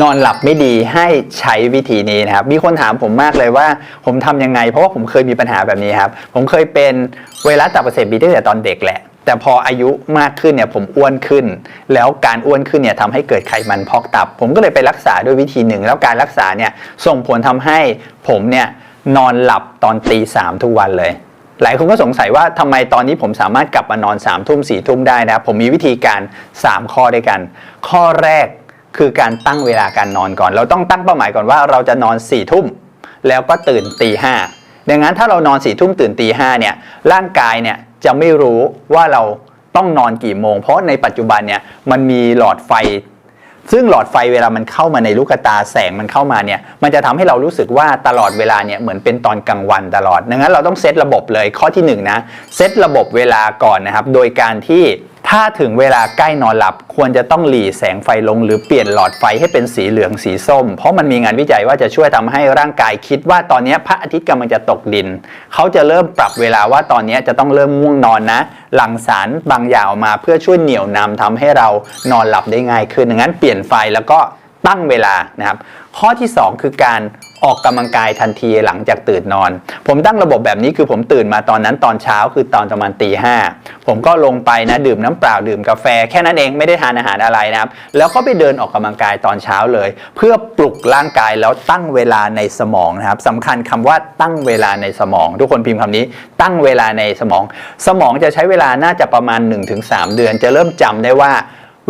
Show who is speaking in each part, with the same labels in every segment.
Speaker 1: นอนหลับไม่ดีให้ใช้วิธีนี้นะครับ มีคนถามผมมากเลยว่าผมทำยังไง เพราะว่าผมเคยมีปัญหาแบบนี้ครับ ผมเคยเป็นไวรัสตับอักเสบบีตั้งแต่ตอนเด็กแหละ แต่พออายุมากขึ้นเนี่ยผมอ้วนขึ้น แล้วการอ้วนขึ้นเนี่ยทำให้เกิดไขมันพอกตับ ผมก็เลยไปรักษาด้วยวิธีหนึ่ง แล้วการรักษาเนี่ยส่งผลทำให้ผมเนี่ยนอนหลับตอนตีสามทุกวันเลยหลายคนก็สงสัยว่าทำไมตอนนี้ผมสามารถกลับมานอน3ามทุ่มสี่ทุ่มได้นะครับผมมีวิธีการ 3 ข้อด้วยกัน ข้อแรก คือการตั้งเวลาการนอนก่อน เราต้องตั้งเป้าหมายก่อนว่าเราจะนอน4ี่ทุ่มแล้วก็ตื่นตีห้าดังนั้นถ้าเรานอน4ี่ทุ่มตื่นตีห้าเนี่ยร่างกายเนี่ยจะไม่รู้ว่าเราต้องนอนกี่โมง เพราะในปัจจุบันเนี่ยมันมีหลอดไฟ ซึ่งหลอดไฟเวลามันเข้ามาในลูกตาแสงมันเข้ามาเนี่ยมันจะทำให้เรารู้สึกว่าตลอดเวลาเนี่ยเหมือนเป็นตอนกลางวันตลอดดังนั้นเราต้องเซตระบบเลยข้อที่หนึ่งนะเซตระบบเวลาก่อนนะครับ โดยการที่ ถ้าถึงเวลาใกล้นอนหลับ ควรจะต้องหลีแสงไฟลง หรือเปลี่ยนหลอดไฟให้เป็นสีเหลืองสีส้ม เพราะมันมีงานวิจัยว่าจะช่วยทำให้ร่างกายคิดว่าตอนนี้พระอาทิตย์กำลังจะตกดิน เขาจะเริ่มปรับเวลาว่าตอนนี้จะต้องเริ่มง่วงนอนนะ หลั่งสารบางอย่างออกมาเพื่อช่วยเหนี่ยวนำทำให้เรานอนหลับได้ง่ายขึ้นดังนั้นเปลี่ยนไฟแล้วก็ตั้งเวลานะครับ ข้อที่ 2 คือการ ออกกำลังกายทันทีหลังจากตื่นนอน ผมตั้งระบบแบบนี้คือผมตื่นมาตอนนั้นตอนเช้าคือตอนประมาณตีห้าผมก็ลงไปนะดื่มน้ำเปล่าดื่มกาแฟ แค่นั้นเองไม่ได้ทานอาหารอะไรนะครับ แล้วก็ไปเดินออกกำลังกายตอนเช้าเลย เพื่อปลุกร่างกายแล้วตั้งเวลาในสมองนะครับสำคัญคำว่าตั้งเวลาในสมอง ทุกคนพิมพ์คำนี้ ตั้งเวลาในสมอง สมองจะใช้เวลาน่าจะประมาณ 1-3 เดือน จะเริ่มจำได้ว่า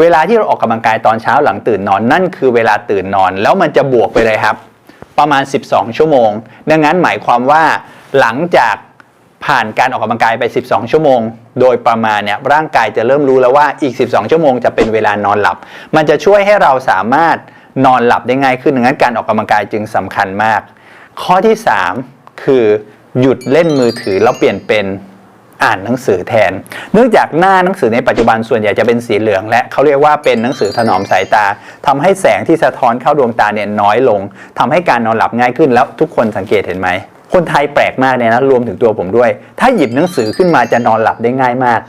Speaker 1: เวลาที่เราออกกำลังกายตอนเช้าหลังตื่นนอนนั่นคือเวลาตื่นนอน แล้วมันจะบวกไปเลยครับ ประมาณ 12 ชั่วโมง ดังนั้นหมายความว่าหลังจากผ่านการออกกำลังกายไป 12 ชั่วโมง โดยประมาณเนี่ยร่างกายจะเริ่มรู้แล้วว่าอีก 12 ชั่วโมงจะเป็นเวลานอนหลับ มันจะช่วยให้เราสามารถนอนหลับได้ง่ายขึ้นดังนั้นการออกกำลังกายจึงสำคัญมาก ข้อที่ 3 คือหยุดเล่นมือถือแล้วเปลี่ยนเป็น อ่านหนังสือแทน เนื่องจากหน้าหนังสือในปัจจุบันส่วนใหญ่จะเป็นสีเหลือง และเขาเรียกว่าเป็นหนังสือถนอมสายตาทำให้แสงที่สะท้อนเข้าดวงตาเนี่ยน้อยลงทำให้การนอนหลับง่ายขึ้นแล้วทุกคนสังเกตเห็นไหมคนไทยแปลกมากเนี่ยนะรวมถึงตัวผมด้วย ถ้าหยิบหนังสือขึ้นมาจะนอนหลับได้ง่ายมาก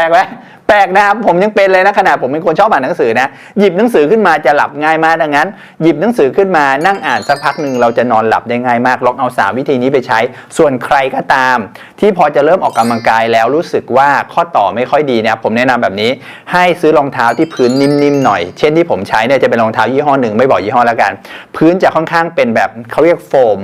Speaker 1: ลกไหมแปลกนะครับผมยังเป็นเลยนะขนาดผมเป็นคนชอบอ่านหนังสือนะหยิบหนังสือขึ้นมาจะหลับง่ายมากดังนั้น หยิบหนังสือขึ้นมานั่งอ่านสักพักหนึ่งเราจะนอนหลับได้ง่ายมากลองเอาสามวิธีนี้ไปใช้ ส่วนใครก็ตาม ที่พอจะเริ่มออกกำลังกายแล้วรู้สึกว่าข้อต่อไม่ค่อยดีนะครับผมแนะนำแบบนี้ ให้ซื้อรองเท้าที่พื้นนิ่มๆหน่อย เช่นที่ผมใช้เนี่ยจะเป็นรองเท้ายี่ห้อหนึ่งไม่บอกยี่ห้อแล้วกัน พื้นจะค่อนข้างเป็นแบบเขาเรียกโฟม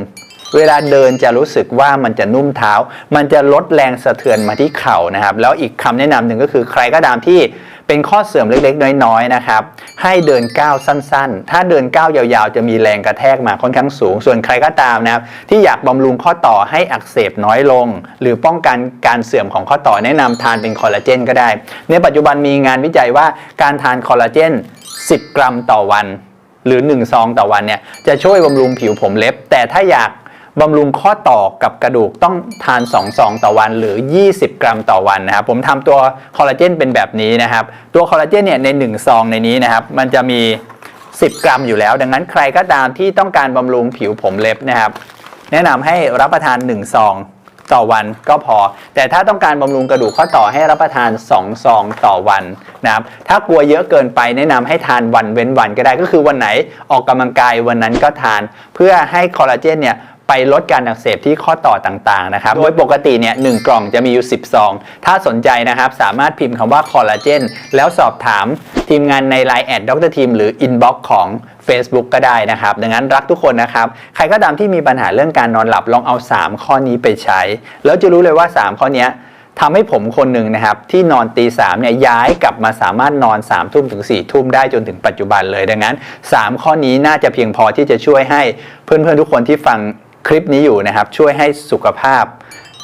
Speaker 1: เวลาเดินจะรู้สึกว่ามันจะนุ่มเท้า มันจะลดแรงสะเทือนมาที่เข่านะครับ แล้วอีกคำแนะนำหนึ่งก็คือใครก็ตามที่เป็นข้อเสื่อมเล็กๆ น้อยๆนะครับ ให้เดินก้าวสั้นๆ ถ้าเดินก้าวยาวๆ จะมีแรงกระแทกมาค่อนข้างสูง ส่วนใครก็ตามนะครับ ที่อยากบำรุงข้อต่อให้อักเสบน้อยลง หรือป้องกันการเสื่อมของข้อต่อแนะนำทานเป็นคอลลาเจนก็ได้ ในปัจจุบันมีงานวิจัยว่าการทานคอลลาเจน 10 กรัมต่อวัน หรือ1ซองต่อวันเนี่ยจะช่วยบำรุงผิวผมเล็บ แต่ถ้าอยาก บำรุงข้อต่อกับกระดูกต้องทาน2ซองต่อวันหรือ 20 กรัมต่อวันนะครับผมทำตัวคอลลาเจนเป็นแบบนี้นะครับ ตัวคอลลาเจนเนี่ยใน 1 ซองในนี้นะครับ มันจะมี 10 กรัมอยู่แล้ว ดังนั้นใครก็ตามที่ต้องการบำรุงผิวผมเล็บนะครับ แนะนำให้รับประทาน 1 ซองต่อวันก็พอ แต่ถ้าต้องการบำรุงกระดูกข้อต่อให้รับประทาน 2 ซองต่อวันนะครับถ้ากลัวเยอะเกินไปแนะนำให้ทานวันเว้นวันก็ได้ก็คือวันไหนออกกำลังกายวันนั้นก็ทาน เพื่อให้คอลลาเจนเนี่ย ไปลดการอักเสบที่ข้อต่อต่างๆนะครับ โดยปกติเนี่ยหกล่องจะมีอยู่ 10 ซอง ถ้าสนใจนะครับ สามารถพิมพ์คำว่าคอลลาเจนแล้วสอบถามทีมงานใน Line แอดดรทีมหรือ Inbox ของ Facebook ก็ได้นะครับ ดังนั้นรักทุกคนนะครับ ใครก็ตามที่มีปัญหาเรื่องการนอนหลับลองเอา 3 ข้อนี้ไปใช้ แล้วจะรู้เลยว่า 3 ข้อเนี้ยทำให้ผมคนหนึ่งนะครับ ที่นอนตีสามเนี่ยย้ายกลับมาสามารถนอน3ามทุ่มถึง4ี่ทุ่มได้จนถึงปัจจุบันเลย ดังนั้น 3 ข้อนี้น่าจะเพียงพอที่จะช่วยให้เพื่อนๆทุกคนที่ฟัง คลิปนี้อยู่นะครับ ช่วยให้สุขภาพ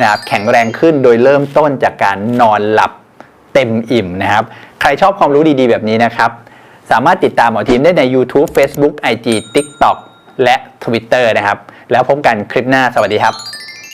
Speaker 1: นะครับแข็งแรงขึ้นโดยเริ่มต้นจากการนอนหลับเต็มอิ่มนะครับ ใครชอบความรู้ดีๆ แบบนี้นะครับ สามารถติดตามหมอทีมได้ใน YouTube Facebook IG TikTok และ Twitter นะครับ แล้วพบกันคลิปหน้าสวัสดีครับ